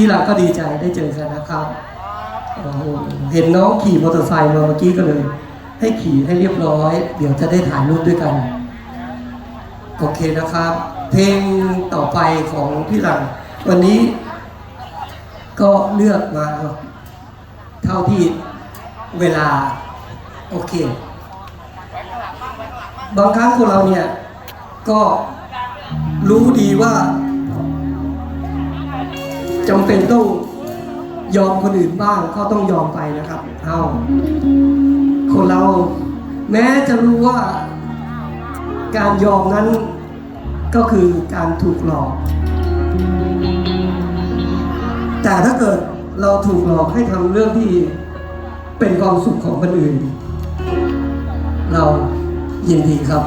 งานนี้พี่เราก็ดีใจได้เจอกันนะครับเห็นน้องขี่มอเตอร์ไซค์มาเมื่อกี้ก็เลย ให้ขี่ให้เรียบร้อย เดี๋ยวจะได้ถ่ายรูปด้วยกัน โอเคนะครับ เพลงต่อไปของพี่หลัง วันนี้ก็เลือกมาเท่าที่เวลา โอเค บางครั้งคนเราเนี่ย ก็รู้ดีว่า จำเป็นต้องยอมคนอื่นบ้างก็ต้องยอมไปนะครับเอาคนเราแม้จะรู้ว่าการยอมนั้นก็คือการถูกหลอก แต่ถ้าเกิดเราถูกหลอกให้ทำเรื่องที่เป็นความสุขของคนอื่น เรายินดีครับ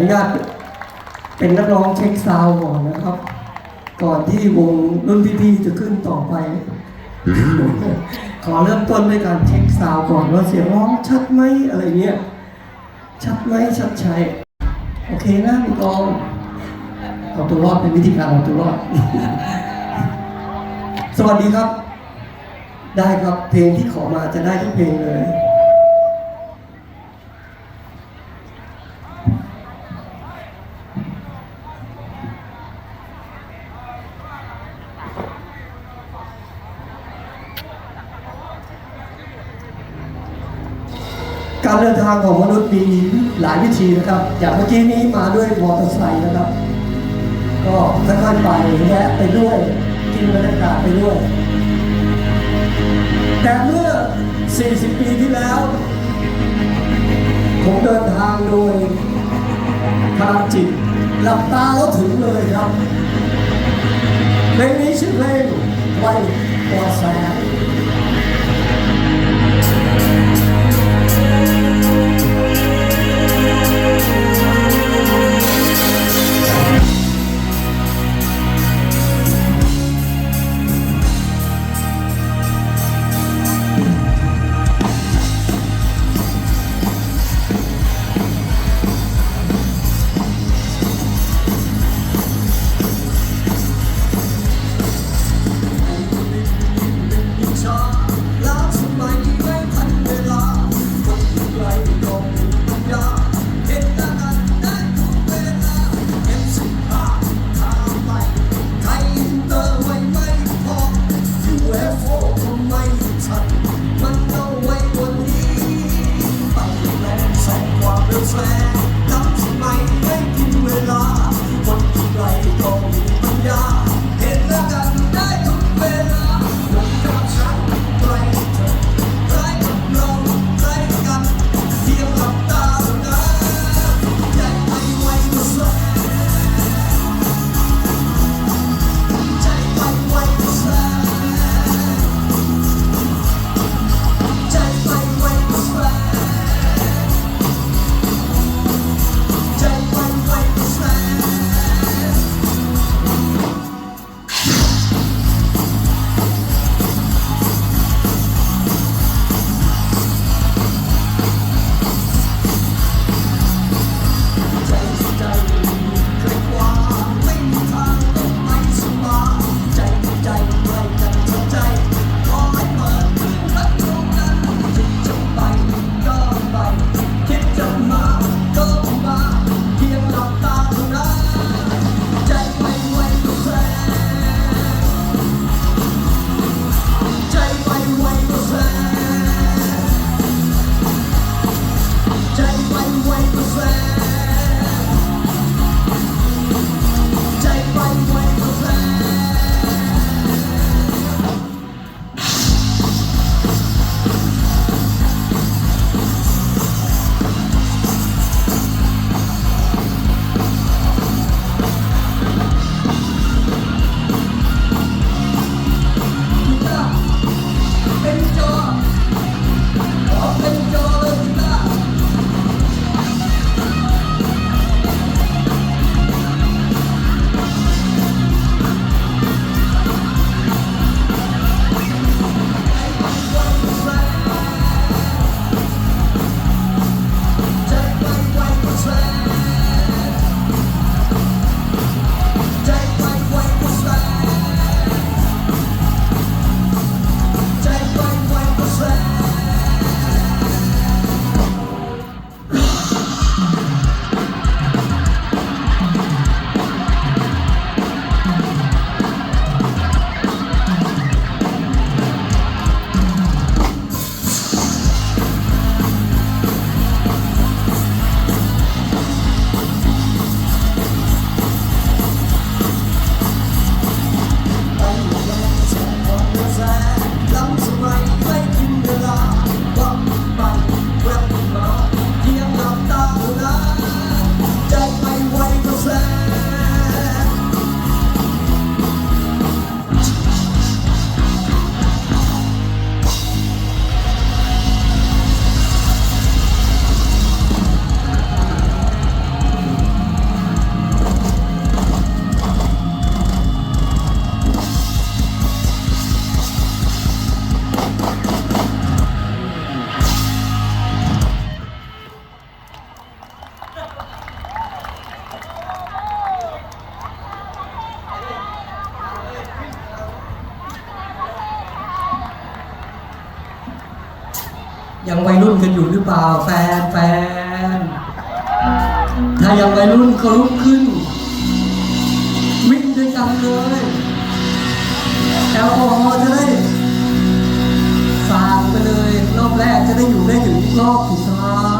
นุญาตเป็นนักร้องเช็คซาวก่อนนะครับ ก่อนที่วงรุ่นพี่ๆจะขึ้นต่อไป ขอเริ่มต้นด้วยการเช็คซาวก่อนว่าเสียงร้องชัดไหมอะไรเงี้ย ชัดไหมชัดใช่โอเคนะพี่กองเอาตัวรอดเป็นวิธีการเอาตัวรอด สวัสดีครับ ได้ครับเพลงที่ขอมาจะได้ทุกเพลงเลย การเดินทางของมนุษย์มีหลายวิธีนะครับ อย่างเมื่อกี้นี้มาด้วยมอเตอร์ไซค์นะครับ ก็ค่อยๆไปแวะไปด้วยกินบรรยากาศไปด้วย แต่เมื่อ 40 ปีที่แล้ว ผมเดินทางโดยพลังจิตหลับตาแล้วถึงเลยครับเพลงนี้ชื่อเพลงไว้กว่าแสง เขาลุกขึ้น วิ่งด้วยกันเลยแอลกอฮอล์จะได้สาดไปเลย รอบแรกจะได้อยู่ได้ถึงรอบสุดท้าย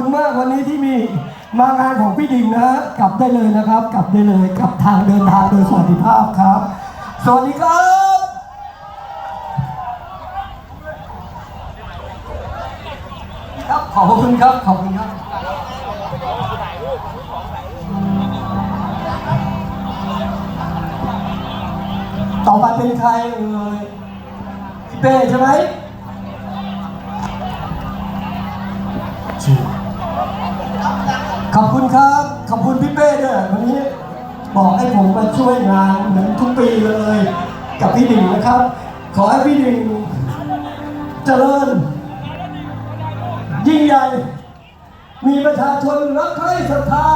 คุณมากวันนี้ที่มีมางานของพี่ดิ่งนะกลับได้เลยนะครับ กลับได้เลยกลับทางเดินทางโดยสวัสดิภาพครับ สวัสดีครับครับขอบคุณครับ ขอบคุณครับ ต่อไปเป็นใครเอ่ยพี่เป้ใช่ไหมชื่ ขอบคุณครับ ขอบคุณพี่เป้ด้วยวันนี้บอกให้ผมมาช่วยงานเหมือนทุกปีเลย กับพี่ดิ่งนะครับ ขอให้พี่ดิ่งเจริญ ยิ่งใหญ่ มีประชาชนรักใคร่ศรัทธา